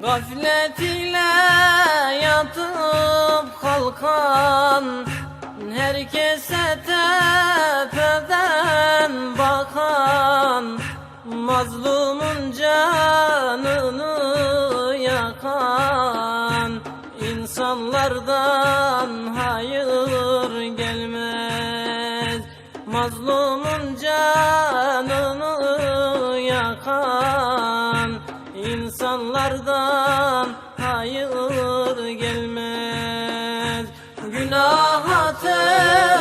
Gaflet ile yatıp kalkan Herkese tepeden bakan Mazlumun canını yakan İnsanlardan hayır gelmez. Mazlumun canını yakan İnsanlardan hayır gelmez. Günaha tevbe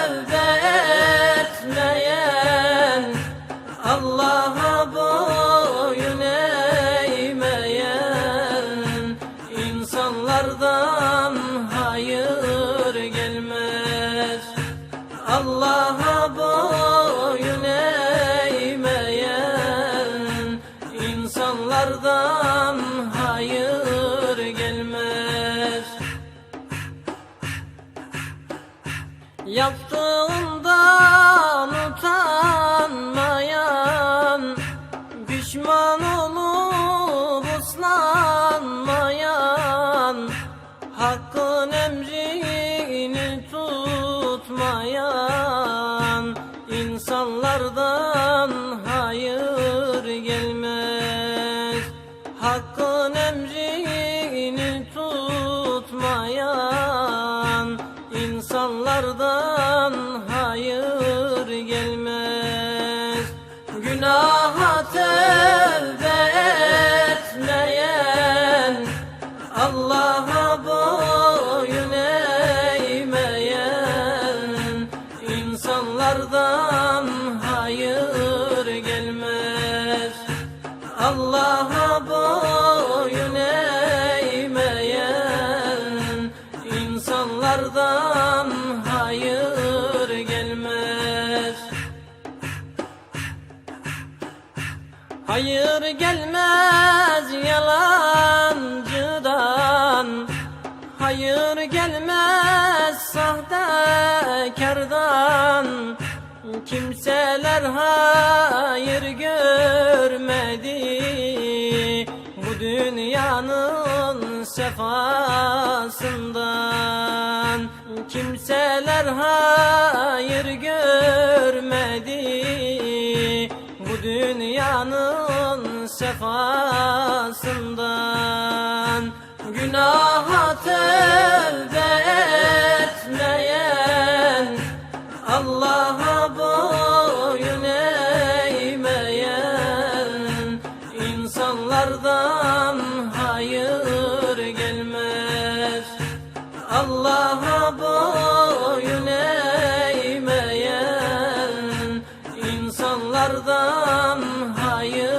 Yaptığından utanmayan Pişman olup Allah'a boyun eğmeyen insanlardan hayır gelmez. Hayır gelmez yalancıdan. Hayır gelmez sahtekardan. Kimseler hayır görmedi sefasından Kimseler hayır görmedi. Bu dünyanın sefasından Günaha tevbe etmeyen Allah'a boyun eğmeyen insanlardan hayır Anam hayır.